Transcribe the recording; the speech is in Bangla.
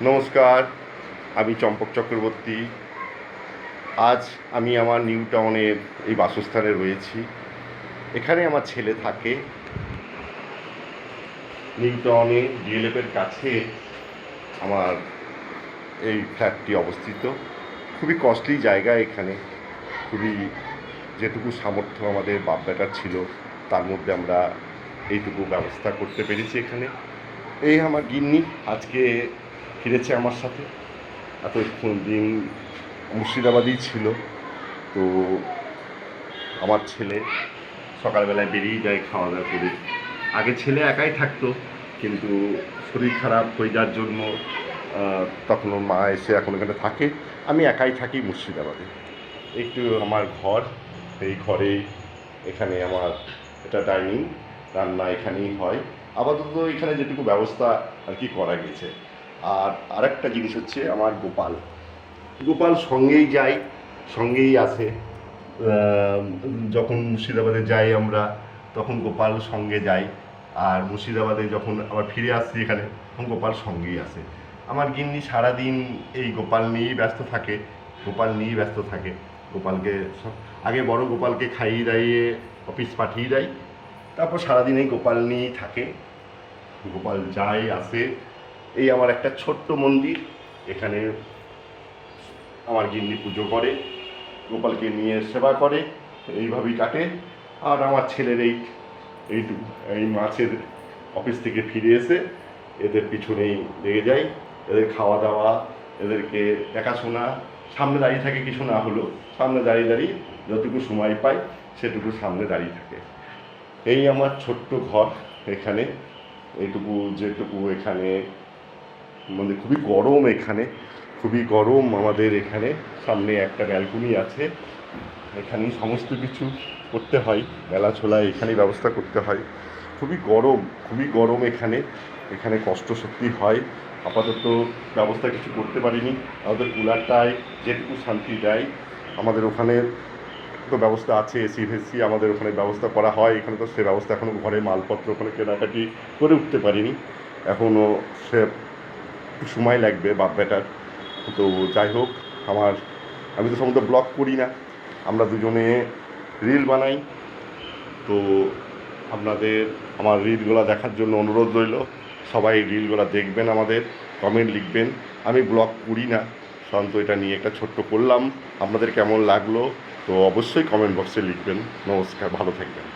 নমস্কার, আমি চম্পক চক্রবর্তী। আজ আমি আমার নিউ টাউনের এই বাসস্থানে রয়েছি। এখানে আমার ছেলে থাকে। নিউ টাউনে ডিএলএফের কাছে আমার এই ফ্ল্যাটটি অবস্থিত। খুবই কস্টলি জায়গা এখানে। খুবই যেটুকু সামর্থ্য আমাদের বাপ বেটার ছিল, তার মধ্যে আমরা এইটুকু ব্যবস্থা করতে পেরেছি এখানে। এই আমার গিন্নি, আজকে ফিরেছে আমার সাথে। এত দিন মুর্শিদাবাদেই ছিল। তো আমার ছেলে সকালবেলায় বেরিয়ে যায় খাওয়া দাওয়া করে। আগে ছেলে একাই থাকতো, কিন্তু শরীর খারাপ হয়ে যাওয়ার জন্য তখন ওর মা এসে এখন এখানে থাকে। আমি একাই থাকি মুর্শিদাবাদে। একটু আমার ঘর, এই ঘরে এখানে আমার এটা ডাইনিং রান্না এখানেই হয়। আপাতত এখানে যেটুকু ব্যবস্থা আর কি করা গেছে। আর আরেকটা জিনিস হচ্ছে আমার গোপাল। গোপাল সঙ্গেই যাই, সঙ্গেই আসে। যখন মুর্শিদাবাদে যাই আমরা, তখন গোপাল সঙ্গে যাই। আর মুর্শিদাবাদে যখন আবার ফিরে আসছি এখানে, তখন গোপাল সঙ্গেই আসে। আমার গিন্নি সারাদিন এই গোপাল নিয়েই ব্যস্ত থাকে, গোপাল নিয়েই ব্যস্ত থাকে। গোপালকে আগে বড় গোপালকে খাইয়ে দাইয়ে অফিস পাঠিয়ে দেয়। তারপর সারাদিন এই গোপাল নিয়েই থাকে। গোপাল যায়, আসে। এই আমার একটা ছোট্ট মন্দির, এখানে আমার গিন্নি পুজো করে, গোপালকে নিয়ে সেবা করে, এইভাবেই কাটে। আর আমার ছেলের এই এইটুকু এই মাছের অফিস থেকে ফিরে এসে এদের পিছনেই লেগে যাই এদের খাওয়া দাওয়া, এদেরকে দেখাশোনা, সামনে দাঁড়িয়ে থাকে কিছু না হলো সামনে দাঁড়িয়ে দাঁড়িয়ে যতটুকু সময় পাই সেটুকু সামনে দাঁড়িয়ে থাকে। এই আমার ছোট্ট ঘর এখানে, এইটুকু, যেটুকু এখানে মানে খুবই গরম এখানে, খুবই গরম আমাদের এখানে। সামনে একটা ব্যালকনি আছে। এখানেই সমস্ত কিছু করতে হয়। মেলা ছোলা এখানেই ব্যবস্থা করতে হয়। খুবই গরম খুবই গরম এখানে। এখানে কষ্ট সত্যি হয়। আপাতত ব্যবস্থা কিছু করতে পারিনি। আমাদের কুলারটায় যেটুকু শান্তি দেয়, আমাদের ওখানে তো ব্যবস্থা আছে, এসি ফেসি আমাদের ওখানে ব্যবস্থা করা হয়। এখানে তো সে ব্যবস্থা এখনও ঘরে মালপত্র ওখানে কেনাকাটি করে উঠতে পারিনি। এখনও সে সময় লাগবে বাপ বেটার। তো যাই হোক, আমার, আমি তো সমস্ত ব্লগ করি না। আমরা দুজনে রিল বানাই। তো আপনাদের আমার রিলগুলো দেখার জন্য অনুরোধ রইল। সবাই রিলগুলো দেখবেন আমাদের কমেন্ট লিখবেন। আমি ব্লগ করি না সাধারণত এটা নিয়ে একটা ছোট্ট করলাম। আপনাদের কেমন লাগল, তো অবশ্যই কমেন্ট বক্সে লিখবেন। নমস্কার, ভালো থাকবেন।